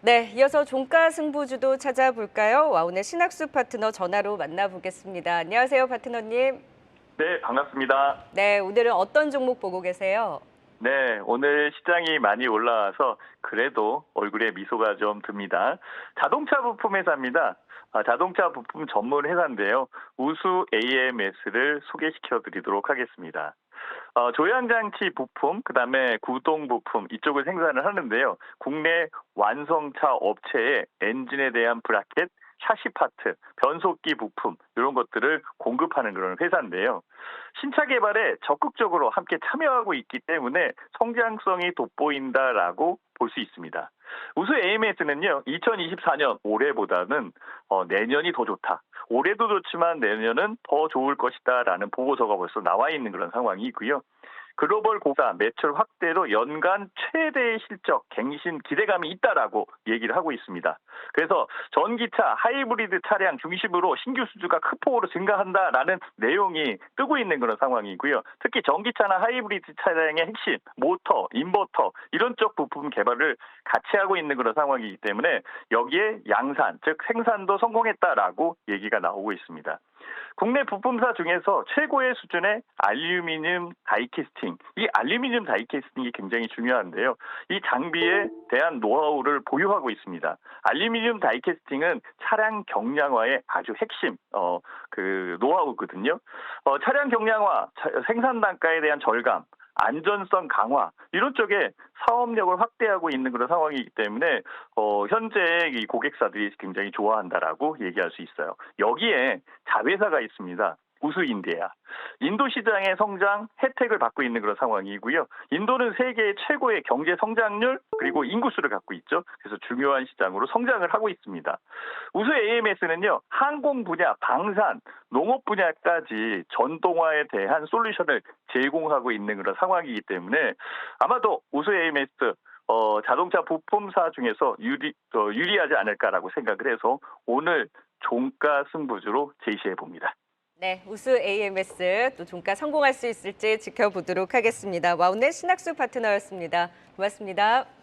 네, 이어서 종가 승부주도 찾아볼까요? 와운의 신학수 파트너 전화로 만나보겠습니다. 안녕하세요, 파트너님. 네, 반갑습니다. 네, 오늘은 어떤 종목 보고 계세요? 네, 오늘 시장이 많이 올라와서 그래도 얼굴에 미소가 좀 듭니다. 자동차 부품 회사입니다. 아, 자동차 부품 전문 회사인데요. 우수 AMS를 소개시켜 드리도록 하겠습니다. 어, 조향장치 부품, 그 다음에 구동 부품 이쪽을 생산을 하는데요. 국내 완성차 업체의 엔진에 대한 브라켓, 샤시 파트, 변속기 부품 이런 것들을 공급하는 그런 회사인데요. 신차 개발에 적극적으로 함께 참여하고 있기 때문에 성장성이 돋보인다라고 볼 수 있습니다. 우수 AMS는요, 2024년 올해보다는 어, 내년이 더 좋다. 올해도 좋지만 내년은 더 좋을 것이다라는 보고서가 벌써 나와 있는 그런 상황이고요. 글로벌 고가 매출 확대로 연간 최대의 실적 갱신 기대감이 있다라고 얘기를 하고 있습니다. 그래서 전기차 하이브리드 차량 중심으로 신규 수주가 큰 폭으로 증가한다라는 내용이 뜨고 있는 그런 상황이고요. 특히 전기차나 하이브리드 차량의 핵심 모터, 인버터 이런 쪽 부품 개발을 같이 하고 있는 그런 상황이기 때문에 여기에 양산 즉 생산도 성공했다라고 얘기가 나오고 있습니다. 국내 부품사 중에서 최고의 수준의 알루미늄 다이캐스팅, 이 알루미늄 다이캐스팅이 굉장히 중요한데요. 이 장비에 대한 노하우를 보유하고 있습니다. 알루미늄 다이캐스팅은 차량 경량화의 아주 핵심 어, 그 노하우거든요. 어, 차량 경량화, 차- 생산 단가에 대한 절감, 안전성 강화 이런 쪽에 사업력을 확대하고 있는 그런 상황이기 때문에 어, 현재 이 고객사들이 굉장히 좋아한다라고 얘기할 수 있어요. 여기에 자회사가 있습니다. 우수 인디아. 인도 시장의 성장 혜택을 받고 있는 그런 상황이고요. 인도는 세계 최고의 경제 성장률 그리고 인구수를 갖고 있죠. 그래서 중요한 시장으로 성장을 하고 있습니다. 우수 AMS는요, 항공 분야, 방산, 농업 분야까지 전동화에 대한 솔루션을 제공하고 있는 그런 상황이기 때문에 아마도 우수 AMS 어, 자동차 부품사 중에서 유리, 어, 유리하지 않을까라고 생각을 해서 오늘 종가 승부주로 제시해 봅니다. 네, 우수 AMS 또 종가 성공할 수 있을지 지켜보도록 하겠습니다. 와운의 신학수 파트너였습니다. 고맙습니다.